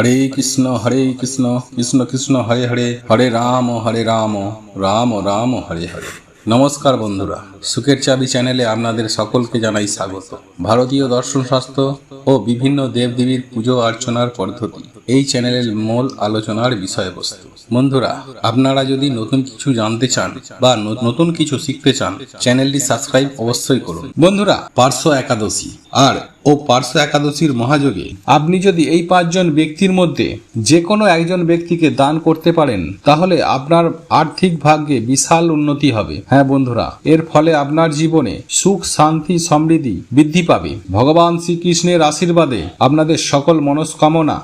হরে কৃষ্ণ হরে কৃষ্ণ কৃষ্ণ কৃষ্ণ, হরে হরে হরে রাম হরে রাম রাম রাম, হরে হরে। নমস্কার বন্ধুরা, সুখের চাবি চ্যানেলে আপনাদের সকলকে জানাই স্বাগত। ভারতীয় দর্শন শাস্ত্র ও বিভিন্ন দেবদেবীর পুজো অর্চনার পদ্ধতি। এই চ্যানেলের মূল আলোচনার বিষয়বস্তু। বন্ধুরা, আপনারা যদি নতুন কিছু জানতে চান বা নতুন কিছু শিখতে চান, চ্যানেলটি সাবস্ক্রাইব অবশ্যই করুন। বন্ধুরা, পার্শ্ব একাদশী। আর, ও পার্শ্ব একাদশীর মহাযোগে আপনি যদি এই পাঁচজন ব্যক্তির মধ্যে যে কোনো একজন ব্যক্তিকে দান করতে পারেন, তাহলে আপনার আর্থিক ভাগ্যে বিশাল উন্নতি হবে। হ্যাঁ বন্ধুরা, এর ফলে আপনার জীবনে সুখ, শান্তি, সমৃদ্ধি বৃদ্ধি পাবে। ভগবান শ্রীকৃষ্ণের আশীর্বাদে আপনাদের সকল মনস্কামনা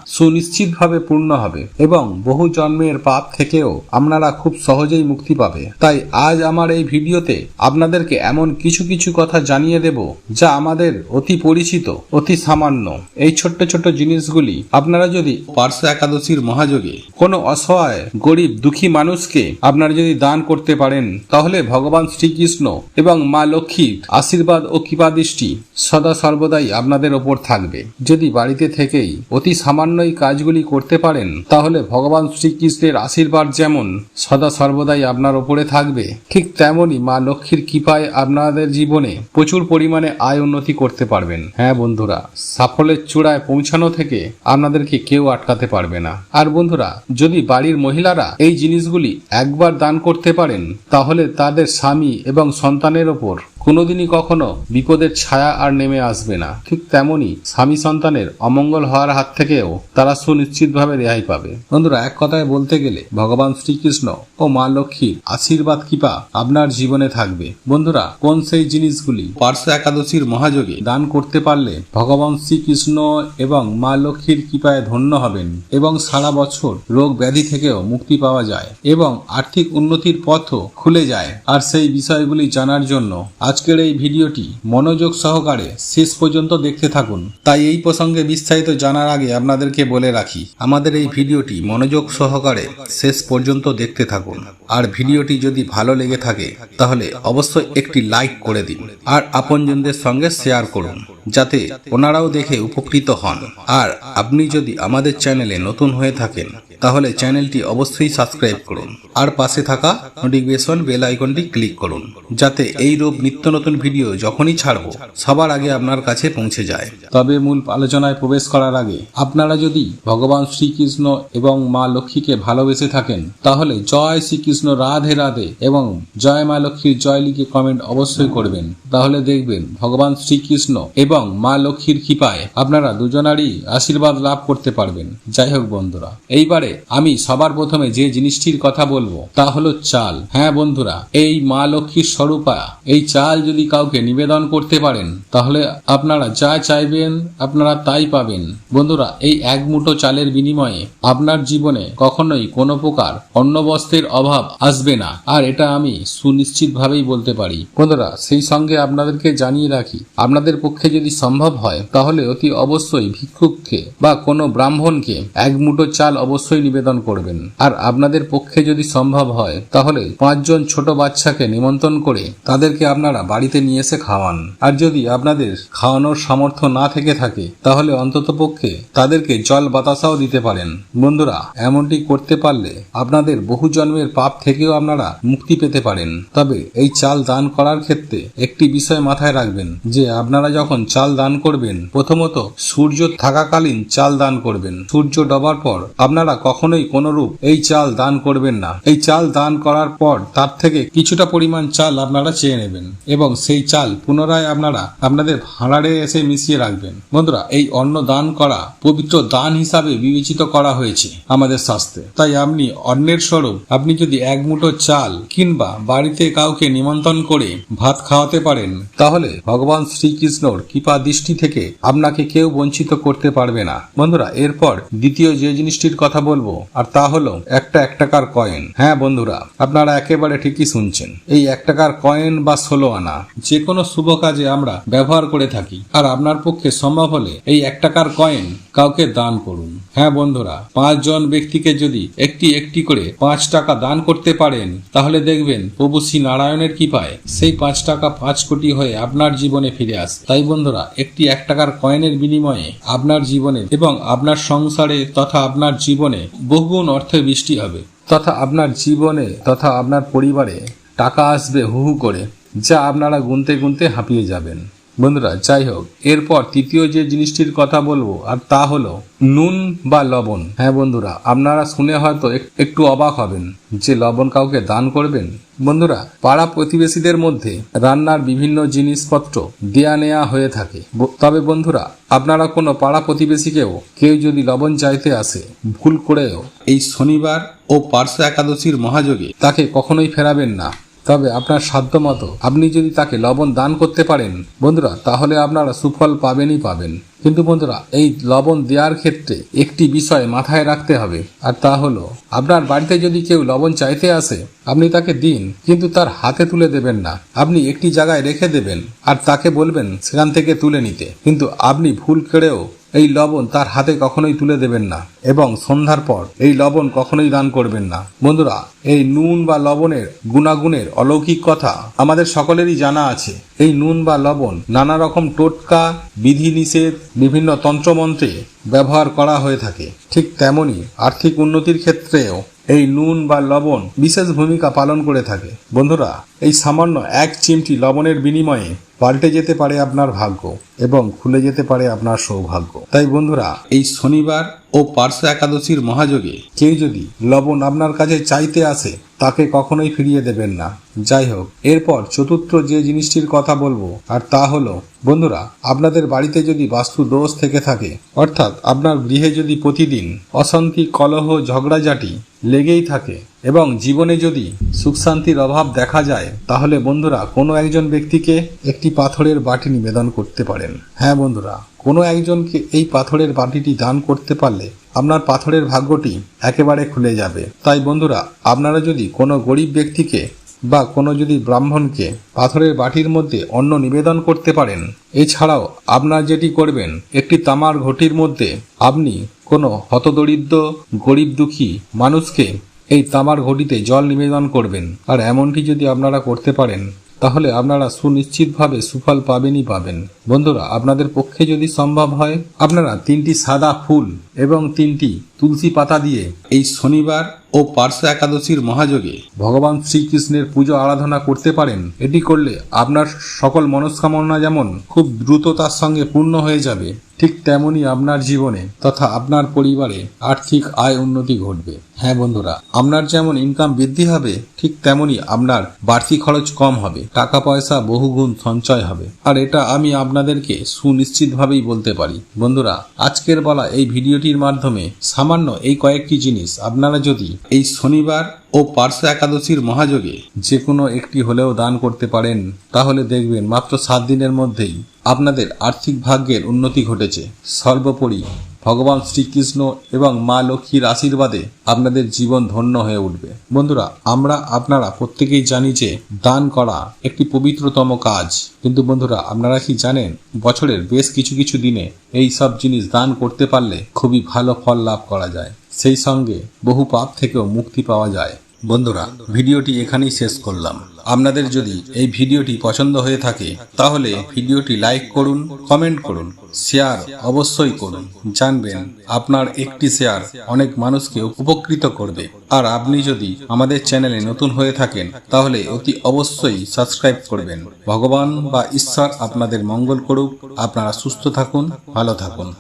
সুনিশ্চিতভাবে পূর্ণ হবে এবং বহু জন্মের পাপ থেকেও আপনারা খুব সহজেই মুক্তি পাবে। তাই আজ আমার এই ভিডিওতে আপনাদেরকে এমন কিছু কিছু কথা জানিয়ে দেব যা আমাদের অতি পরিচিত, অতি সামান্য। এই ছোট্ট ছোট্ট জিনিসগুলি আপনারা যদি পার্শ্ব একাদশীর মহাযোগে কোনো অসহায়, গরিব, দুঃখী মানুষকে আপনারা যদি দান করতে পারেন, তাহলে ভগবান শ্রীকৃষ্ণ এবং মা লক্ষ্মীর আশীর্বাদ ও কৃপাদৃষ্টি সদা সর্বদাই আপনাদের ওপর থাকবে। যদি বাড়িতে থেকেই অতি সামান্যই এই কাজগুলি করতে পারেন, তাহলে ভগবান শ্রীকৃষ্ণের আশীর্বাদ যেমন সদা সর্বদাই আপনার ওপরে থাকবে, ঠিক তেমনই মা লক্ষ্মীর কৃপায় আপনাদের জীবনে প্রচুর পরিমাণে আয় উন্নতি করতে পারবেন। হ্যাঁ বন্ধুরা, সাফল্যের চূড়ায় পৌঁছানো থেকে আপনাদেরকে কেউ আটকাতে পারবে না। আর বন্ধুরা, যদি বাড়ির মহিলারা এই জিনিসগুলি একবার দান করতে পারেন, তাহলে তাদের স্বামী এবং সন্তানের ওপর কোনোদিনই কখনো বিপদের ছায়া আর নেমে আসবে না। ঠিক তেমনি স্বামী সন্তানের অমঙ্গল হওয়ার হাত থেকেও তারা সুনিশ্চিতভাবে রেহাই পাবে। বন্ধুরা, এক কথায় বলতে গেলে ভগবান শ্রীকৃষ্ণ ও মা লক্ষ্মীর আশীর্বাদ কৃপা আপনার জীবনে থাকবে। বন্ধুরা, কোন সেই জিনিসগুলি পার্শ্ব একাদশীর মহাযোগে দান করতে পারলে ভগবান শ্রীকৃষ্ণ এবং মা লক্ষ্মীর কৃপায় ধন্য হবেন এবং সারা বছর রোগ ব্যাধি থেকেও মুক্তি পাওয়া যায় এবং আর্থিক উন্নতির পথও খুলে যায়। আর সেই বিষয়গুলি জানার জন্য আজকের এই ভিডিওটি মনোযোগ সহকারে শেষ পর্যন্ত দেখতে থাকুন। তাই এই প্রসঙ্গে বিস্তারিত জানার আগে আপনাদেরকে বলে রাখি, আমাদের এই ভিডিওটি মনোযোগ সহকারে শেষ পর্যন্ত দেখতে থাকুন। আর ভিডিওটি যদি ভালো লেগে থাকে, তাহলে অবশ্যই একটি লাইক করে দিন। আর আপনজনদের সঙ্গে শেয়ার করুন, যাতে ওনারাও দেখে উপকৃত হন। আর আপনি যদি আমাদের চ্যানেলে নতুন হয়ে থাকেন, তাহলে চ্যানেলটি অবশ্যই সাবস্ক্রাইব করুন। আর পাশে থাকা নোটিফিকেশন বেল আইকনটি ক্লিক করুন, যাতে এই রূপ নিত্য নতুন ভিডিও যখনই ছাড়বো, সবার আগে আপনার কাছে পৌঁছে যায়। তবে মূল আলোচনায় প্রবেশ করার আগে, আপনারা যদি ভগবান শ্রীকৃষ্ণ এবং মা লক্ষ্মীকে ভালোবেসে থাকেন, তাহলে জয় শ্রীকৃষ্ণ রাধে রাধে এবং জয় মা লক্ষ্মীর জয় লিখে কমেন্ট অবশ্যই করবেন। তাহলে দেখবেন ভগবান শ্রীকৃষ্ণ এবং মা লক্ষ্মীর কৃপায় আপনারা দুজনারই আশীর্বাদ লাভ করতে পারবেন। যাই হোক বন্ধুরা, এইবারে আমি সবার প্রথমে যে জিনিসটির কথা বলব, তা হলো চাল। হ্যাঁ বন্ধুরা, এই মা লক্ষ্মীর স্বরূপা, এই চাল যদি কাউকে নিবেদন করতে পারেন, তাহলে আপনারা যা চাইবেন আপনারা তাই পাবেন। বন্ধুরা, এই এক মুঠো চালের বিনিময়ে আপনার জীবনে কখনোই কোনো প্রকার অন্ন বস্ত্রের অভাব আসবে না। আর এটা আমি সুনিশ্চিতভাবেই বলতে পারি। বন্ধুরা, সেই সঙ্গে আপনাদেরকে জানিয়ে রাখি, আপনাদের পক্ষে যদি সম্ভব হয়, তাহলে অতি অবশ্যই ভিক্ষুককে বা কোনো ব্রাহ্মণকে এক মুঠো চাল অবশ্যই নিবেদন করবেন। আর আপনাদের পক্ষে যদি সম্ভব হয়, তাহলে পাঁচজন ছোট বাচ্চাকে নিমন্ত্রণ করে তাদেরকে আপনারা বাড়িতে নিয়ে এসে খাওয়ান। আর যদি আপনাদের খাওয়ানোর সামর্থ্য না থেকে থাকে, তাহলে অন্তত পক্ষে তাদেরকে জল বাতাসাও দিতে পারেন। বন্ধুরা, এমনটি করতে পারলে আপনাদের বহু জন্মের পাপ থেকেও আপনারা মুক্তি পেতে পারেন। তবে এই চাল দান করার ক্ষেত্রে একটি বিষয় মাথায় রাখবেন, যে আপনারা যখন চাল দান করবেন, প্রথমত সূর্য থাকাকালীন চাল দান করবেন। সূর্য ডবার পর আপনারা কখনোই কোনরূপ এই চাল দান করবেন না। এই চাল দান করার পর তার থেকে কিছুটা পরিমাণ চাল আপনারা চেয়ে নেবেন। এবং সেই চাল পুনরায় আপনারা আপনাদের ভাঁড়ারে এসে মিশিয়ে রাখবেন। বন্ধুরা, এই অন্ন দান করা পবিত্র দান হিসাবে বিবেচিত করা হয়েছে আমাদের শাস্ত্রে তাই আপনি অন্নের স্বরূপ, আপনি যদি এক মুঠো চাল কিংবা বাড়িতে কাউকে নিমন্ত্রণ করে ভাত খাওয়াতে পারেন, তাহলে ভগবান শ্রীকৃষ্ণর কৃপা দৃষ্টি থেকে আপনাকে কেউ বঞ্চিত করতে পারবে না। বন্ধুরা, এরপর দ্বিতীয় যে জিনিসটির কথা বলব, আর তা হলো একটা এক টাকার কয়েন। হ্যাঁ বন্ধুরা, আপনারা একেবারে ঠিকই শুনছেন। এই এক টাকার কয়েন বা ষোলো আনা যে কোনো শুভ কাজে আমরা ব্যবহার করে থাকি। আর আপনার পক্ষে সম্ভব হলে এই এক টাকার কয়েন কাউকে দান করুন। হ্যাঁ বন্ধুরা, পাঁচজন ব্যক্তিকে যদি একটি একটি করে পাঁচ টাকা দান করতে পারেন, তাহলে দেখবেন প্রভু শ্রী নারায়ণের কৃপায় সেই পাঁচ টাকা পাঁচ কোটি হয়ে আপনার জীবনে ফিরে আসে। তাই বন্ধুরা, একটি এক টাকার কয়েনের বিনিময়ে আপনার জীবনে এবং আপনার সংসারে তথা আপনার জীবনে বহুগুণ অর্থে বৃষ্টি হবে। তথা আপনার জীবনে তথা আপনার পরিবারে টাকা আসবে হু হু করে। যা আপনারা গুনতে গুনতে হাঁপিয়ে যাবেন। বন্ধুরা, যাই হোক, এরপর তৃতীয় যে জিনিসটির কথা বলব, আর তা হলো নুন বা লবণ। হ্যাঁ বন্ধুরা, আপনারা শুনে হয়তো একটু অবাক হবেন যে লবণ কাউকে দান করবেন? বন্ধুরা, পাড়া প্রতিবেশীদের মধ্যে রান্নার বিভিন্ন জিনিসপত্র দেয়া নেয়া হয়ে থাকে। তবে বন্ধুরা, আপনারা কোনো পাড়া প্রতিবেশীকেও কেউ যদি লবণ চাইতে আসে, ভুল করেও এই শনিবার ও পার্শ্ব একাদশীর মহাযোগে তাকে কখনোই ফেরাবেন না। তবে আপনার সাধ্য মতো আপনি যদি তাকে লবণ দান করতে পারেন, বন্ধুরা, তাহলে আপনারা সুফল পাবেনই পাবেন। কিন্তু বন্ধুরা, এই লবণ দেওয়ার ক্ষেত্রে একটি বিষয় মাথায় রাখতে হবে, আর তা হলো, আপনার বাড়িতে যদি কেউ লবণ চাইতে আসে, আপনি তাকে দিন, কিন্তু তার হাতে তুলে দেবেন না। আপনি একটি জায়গায় রেখে দেবেন, আর তাকে বলবেন সেখান থেকে তুলে নিতে। কিন্তু আপনি ভুল করেও এই লবণ তার হাতে কখনোই তুলে দেবেন না এবং সন্ধ্যার পর এই লবণ কখনোই দান করবেন না। বন্ধুরা, এই নুন বা লবণের গুণাগুণের অলৌকিক কথা আমাদের সকলেরই জানা আছে। এই নুন বা লবণ নানা রকম টোটকা, বিধিনিষেধ, বিভিন্ন তন্ত্রমন্ত্রে ব্যবহার করা হয়ে থাকে। ঠিক তেমনি আর্থিক উন্নতির ক্ষেত্রেও এই নুন বা লবণ বিশেষ ভূমিকা পালন করে থাকে। বন্ধুরা, এই সামান্য এক চিমটি লবণের বিনিময়ে পাল্টে যেতে পারে আপনার ভাগ্য এবং খুলে যেতে পারে আপনার সৌভাগ্য। তাই বন্ধুরা, এই শনিবার ও পার্শ্ব একাদশীর মহাযোগে কেউ যদি লবণ আপনার কাছে চাইতে আসে তাকে কখনোই ফিরিয়ে দেবেন না। যাই হোক এরপর চতুর্থ যে জিনিসটির কথা বলব, আর তা হলো, বন্ধুরা, আপনাদের বাড়িতে যদি বাস্তু দোষ থেকে থাকে, অর্থাৎ আপনার গৃহে যদি প্রতিদিন অশান্তি, কলহ, ঝগড়াঝাটি লেগেই থাকে, এবং জীবনে যদি সুখ শান্তির অভাব দেখা যায়, তাহলে বন্ধুরা, কোনো একজন ব্যক্তিকে একটি পাথরের বাটি নিবেদন করতে পারেন। হ্যাঁ বন্ধুরা। কোনো একজনকে এই পাথরের বাটিটি দান করতে পারলে আপনার পাথরের ভাগ্যটি একেবারে খুলে যাবে। তাই বন্ধুরা, আপনারা যদি কোনো গরিব ব্যক্তিকে বা কোনো যদি ব্রাহ্মণকে পাথরের বাটির মধ্যে অন্ন নিবেদন করতে পারেন, এছাড়াও আপনার যেটি করবেন, একটি তামার ঘটির মধ্যে আপনি কোনো হতদরিদ্র, গরিব দুঃখী মানুষকে এই তামার ঘটিতে জল নিবেদন করবেন। আর এমনটি যদি আপনারা করতে পারেন তাহলে আপনারা সুনিশ্চিতভাবে সুফল পাবেনই পাবেন। বন্ধুরা, আপনাদের পক্ষে যদি সম্ভব হয়, আপনারা তিনটি সাদা ফুল এবং তিনটি তুলসী পাতা দিয়ে এই শনিবার ও পার্শ্ব একাদশীর মহাযোগে ভগবান শ্রীকৃষ্ণের পুজো আরাধনা করতে পারেন। এটি করলে আপনার সকল মনস্কামনা যেমন খুব দ্রুততার সঙ্গে পূর্ণ হয়ে যাবে ঠিক তেমনি আপনার জীবনে তথা আপনার পরিবারে আর্থিক আয় উন্নতি ঘটবে। হ্যাঁ বন্ধুরা, আপনার যেমন ইনকাম বৃদ্ধি হবে, ঠিক তেমনি আপনার বাড়তি খরচ কম হবে টাকা পয়সা বহুগুণ সঞ্চয় হবে। আর এটা আমি আপনাদেরকে সুনিশ্চিতভাবেই বলতে পারি। বন্ধুরা, আজকের বলা এই ভিডিওটির মাধ্যমে সামান্য এই কয়েকটি জিনিস আপনারা যদি এই শনিবার ও পার্শ্ব একাদশীর মহাযোগে। যে কোনো একটি হলেও দান করতে পারেন, তাহলে দেখবেন মাত্র সাত দিনের মধ্যেই আপনাদের আর্থিক ভাগ্যের উন্নতি ঘটেছে। সর্বোপরি ভগবান শ্রীকৃষ্ণ এবং মা লক্ষ্মীর আশীর্বাদে আপনাদের জীবন ধন্য হয়ে উঠবে। বন্ধুরা, আমরা আপনারা প্রত্যেকেই জানি যে দান করা একটি পবিত্রতম কাজ। কিন্তু বন্ধুরা, আপনারা কি জানেন, বছরের বেশ কিছু কিছু দিনে এই সব জিনিস দান করতে পারলে খুবই ভালো ফল লাভ করা যায়। সেই সঙ্গে বহু পাপ থেকেও মুক্তি পাওয়া যায়। বন্ধুরা, ভিডিওটি এখানেই শেষ করলাম। আপনাদের যদি এই ভিডিওটি পছন্দ হয়ে থাকে, তাহলে ভিডিওটি লাইক করুন, কমেন্ট করুন, শেয়ার অবশ্যই করুন। জানবেন আপনার একটি শেয়ার অনেক মানুষকে উপকৃত করবে। আর আপনি যদি আমাদের চ্যানেলে নতুন হয়ে থাকেন, তাহলে অতি অবশ্যই সাবস্ক্রাইব করবেন। ভগবান বা ঈশ্বর আপনাদের মঙ্গল করুক। আপনারা সুস্থ থাকুন, ভালো থাকুন।